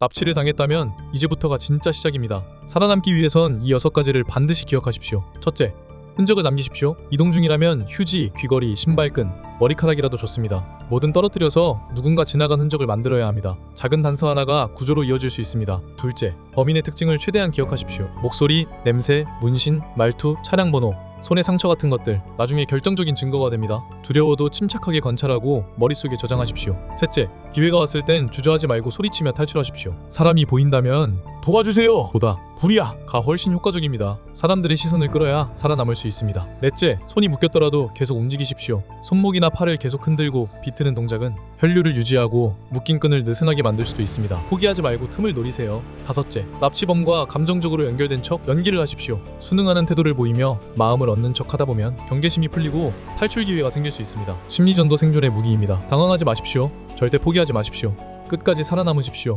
납치를 당했다면 이제부터가 진짜 시작입니다. 살아남기 위해선 이 여섯 가지를 반드시 기억하십시오. 첫째, 흔적을 남기십시오. 이동 중이라면 휴지, 귀걸이, 신발끈, 머리카락이라도 좋습니다. 뭐든 떨어뜨려서 누군가 지나간 흔적을 만들어야 합니다. 작은 단서 하나가 구조로 이어질 수 있습니다. 둘째, 범인의 특징을 최대한 기억하십시오. 목소리, 냄새, 문신, 말투, 차량 번호, 손의 상처 같은 것들 나중에 결정적인 증거가 됩니다. 두려워도 침착하게 관찰하고 머릿속에 저장하십시오. 셋째, 기회가 왔을 땐 주저하지 말고 소리치며 탈출하십시오. 사람이 보인다면 도와주세요. 보다 불이야가 훨씬 효과적입니다. 사람들의 시선을 끌어야 살아남을 수 있습니다. 넷째, 손이 묶였더라도 계속 움직이십시오. 손목이나 팔을 계속 흔들고 비트는 동작은 혈류를 유지하고 묶인 끈을 느슨하게 만들 수도 있습니다. 포기하지 말고 틈을 노리세요. 다섯째, 납치범과 감정적으로 연결된 척 연기를 하십시오. 순응하는 태도를 보이며 마음을 얻는 척 하다 보면 경계심이 풀리고 탈출 기회가 생길 수 있습니다. 심리전도 생존의 무기입니다. 당황하지 마십시오. 절대 포기하지 마십시오. 끝까지 살아남으십시오.